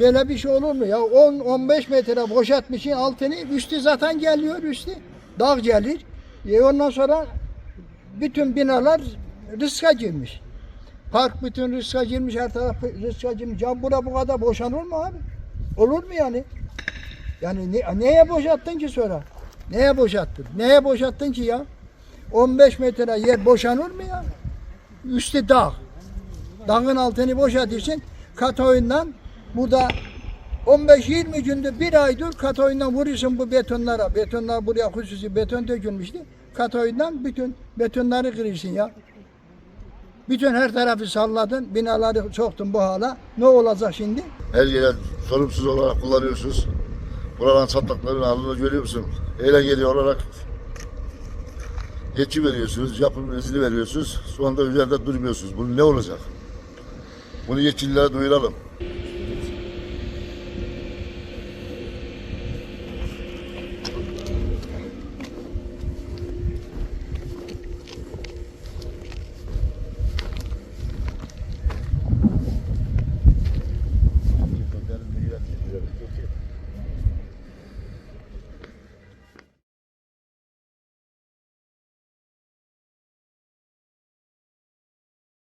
Böyle bir şey olur mu ya? 10-15 metre boşaltmışın altını üstü zaten geliyor üstü. Dağ gelir. E ondan sonra bütün binalar riska girmiş. Park bütün riska girmiş, her taraf riska girmiş. Ya bura bu kadar boşanır mı abi? Olur mu yani? Yani ne, neye boşalttın ki sonra? Neye boşalttın? Neye boşalttın ki ya? 15 metre yer boşanır mı ya? Üstü dağ. Dağın altını boşaltıyorsun. Katoyundan burada 15-20 gündür bir aydır katoyundan vuruyorsun bu betonlara. Betonlar buraya hususi beton dökülmüştü. Katoyundan bütün betonları kırıyorsun ya. Bütün her tarafı salladın, binaları soktun bu hala. Ne olacak şimdi? Her yere sorumsuz olarak kullanıyorsunuz. Buraların çatlaklarını halini görüyor musun? Eğlenceli olarak yetki veriyorsunuz, yapım izni veriyorsunuz. Sonra üzerinde durmuyorsunuz. Bu ne olacak? Bunu yetkililere duyuralım.